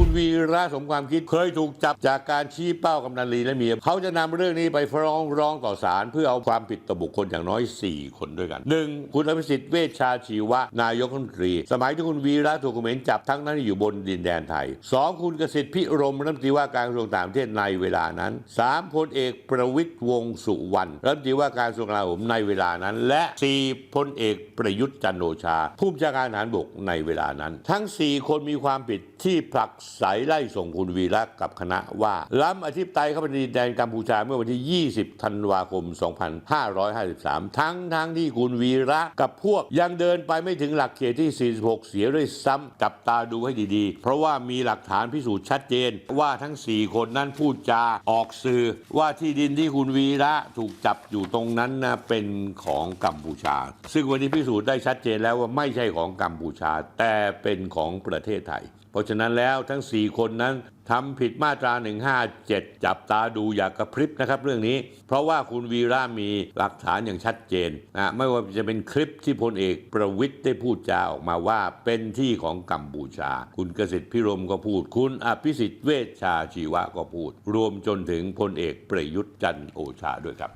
คุณวีระสมความคิดเคยถูกจับจากการชี้เป้ากำนันลีและเมียเขาจะนำเรื่องนี้ไปฟ้องร้องต่อศาลเพื่อเอาความผิดต่อบุคคลอย่างน้อย 4 คนด้วยกัน 1. คุณอภิสิทธิ์เวชชาชีวะ นายกรัฐมนตรี สมัยที่คุณวีระถูกเขมรจับทั้งนั้นอยู่บนดินแดนไทย 2. คุณกสิทธิ์พิรมรัฐมนตรีว่าการกระทรวงต่างประเทศในเวลานั้น 3. พลเอกประวิตยวงสุวรรณรัฐมนตรีว่าการกระทรวงกลาโหมในเวลานั้น และ 4. พลเอกประยุทธ์จันโอชา ผู้บัญชาการทหารบกในเวลานั้น ทั้ง 4 คนมีความผิดที่ผลักไสไล่ส่งคุณวีระกับคณะว่า ล้ำอธิปไตยเข้าไปในดินแดนกัมพูชาเมื่อวันที่ 20 ธันวาคม 2553 ทั้งทั้งที่คุณวีระกับพวกยังเดินไปไม่ถึงหลักเขตที่ 46 เสียด้วยซ้ำจับตาดูให้ดีๆ เพราะว่ามีหลักฐานพิสูจน์ชัดเจน ว่าทั้ง 4 คนนั้นพูดจาออกสื่อ ว่าที่ดินที่คุณวีระถูกจับอยู่ตรงนั้นนะเป็นของกัมพูชา ซึ่งวันนี้พิสูจน์ได้ชัดเจนแล้วว่าไม่ใช่ของกัมพูชา แต่เป็นของประเทศไทย เพราะฉะนั้นแล้วทั้ง้ง 4 คนนั้นทำผิดมาตรา 157 จับตาดูอย่ากระพริบนะครับเรื่องนี้ เพราะว่าคุณวีระมีหลักฐานอย่างชัดเจนนะไม่ว่าจะเป็นคลิปที่พลเอกประวิทย์ได้พูดจาออกมาว่าเป็นที่ของกัมพูชา คุณกสิทธิ์พิรมก็พูด คุณอภิสิทธิ์เวชชาชีวะก็พูด รวมจนถึงพลเอกประยุทธ์จันทร์โอชาด้วยครับ